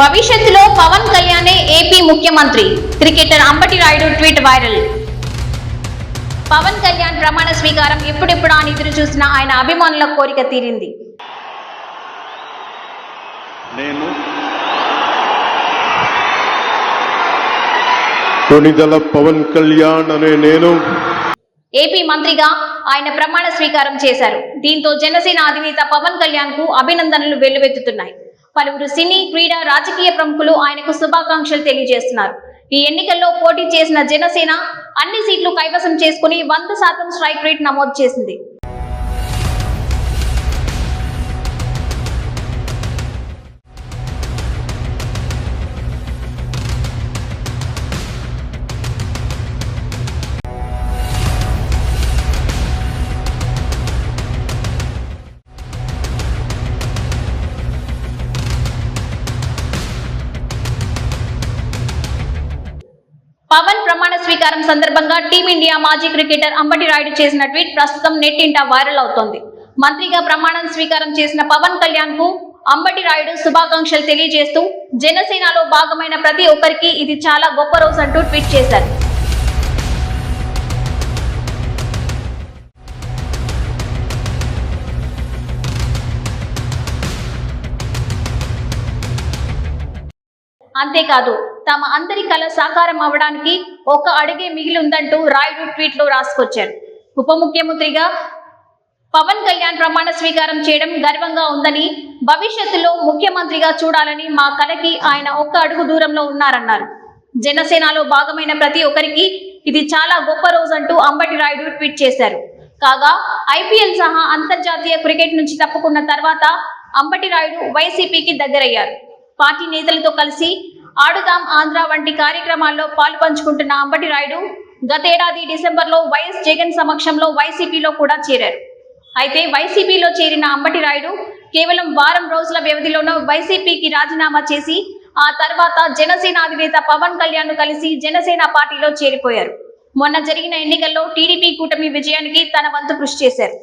భవిష్యత్తులో పవన్ కళ్యాణే ఏపీ ముఖ్యమంత్రి. Cricketer Ambati Rayudu tweet viral. Pawan Kalyan ప్రమాణ స్వీకారం ఎప్పుడెప్పుడా అని ఎదురు చూసిన ఆయన అభిమానుల కోరిక తీరింది. నేను కొణిదల పవన్ కళ్యాణ్ అనే నేను ఏపీ మంత్రిగా ఆయన ప్రమాణ స్వీకారం చేశారు. దీంతో జనసేన అధినేత పవన్ కళ్యాణ్కు అభినందనలు వెల్లువెత్తుతున్నాయి. పలువురు సినీ క్రీడా రాజకీయ ప్రముఖులు ఆయనకు శుభాకాంక్షలు తెలియజేస్తున్నారు. ఈ ఎన్నికల్లో పోటీ చేసిన జనసేన అన్ని సీట్లు కైవసం చేసుకుని వంద శాతం స్ట్రైక్ రేట్ నమోదు చేసింది. పవన్ ప్రమాణ స్వీకారం సందర్భంగా టీమిండియా మాజీ క్రికెటర్ అంబటి రాయుడు చేసిన ట్వీట్ ప్రస్తుతం నెట్టింట వైరల్ అవుతోంది. మంత్రిగా ప్రమాణం స్వీకారం చేసిన పవన్ కళ్యాణ్కు అంబటి రాయుడు శుభాకాంక్షలు తెలియజేస్తూ జనసేనలో భాగమైన ప్రతి ఒక్కరికి ఇది చాలా గొప్ప రోజు అంటూ ట్వీట్ చేశారు. అంతేకాదు తమ అందరి కళ సాకారం అవడానికి ఒక అడుగే మిగిలి ఉందంటూ రాయుడు ట్వీట్లో రాసుకొచ్చారు. ఉప ముఖ్యమంత్రిగా పవన్ కళ్యాణ్ ప్రమాణ స్వీకారం చేయడం గర్వంగా ఉందని భవిష్యత్తులో ముఖ్యమంత్రిగా చూడాలని మా కలకి ఆయన ఒక్క అడుగు దూరంలో ఉన్నారన్నారు. జనసేనలో భాగమైన ప్రతి ఒక్కరికి ఇది చాలా గొప్ప రోజు అంటూ అంబటి రాయుడు ట్వీట్ చేశారు. కాగా ఐపీఎల్ సహా అంతర్జాతీయ క్రికెట్ నుంచి తప్పుకున్న తర్వాత అంబటి రాయుడు వైసీపీకి దగ్గరయ్యారు. పార్టీ నేతలతో కలిసి ఆడుదాం ఆంధ్ర వంటి కార్యక్రమాల్లో పాల్పంచుకుంటున్న అంబటి రాయుడు గతేడాది డిసెంబర్లో వైఎస్ జగన్ సమక్షంలో వైసీపీలో కూడా చేరారు. అయితే వైసీపీలో చేరిన అంబటి రాయుడు కేవలం వారం రోజుల వ్యవధిలోనూ వైసీపీకి రాజీనామా చేసి ఆ తర్వాత జనసేన అధినేత పవన్ కళ్యాణ్ కలిసి జనసేన పార్టీలో చేరిపోయారు. మొన్న జరిగిన ఎన్నికల్లో టీడీపీ కూటమి విజయానికి తన వంతు కృషి చేశారు.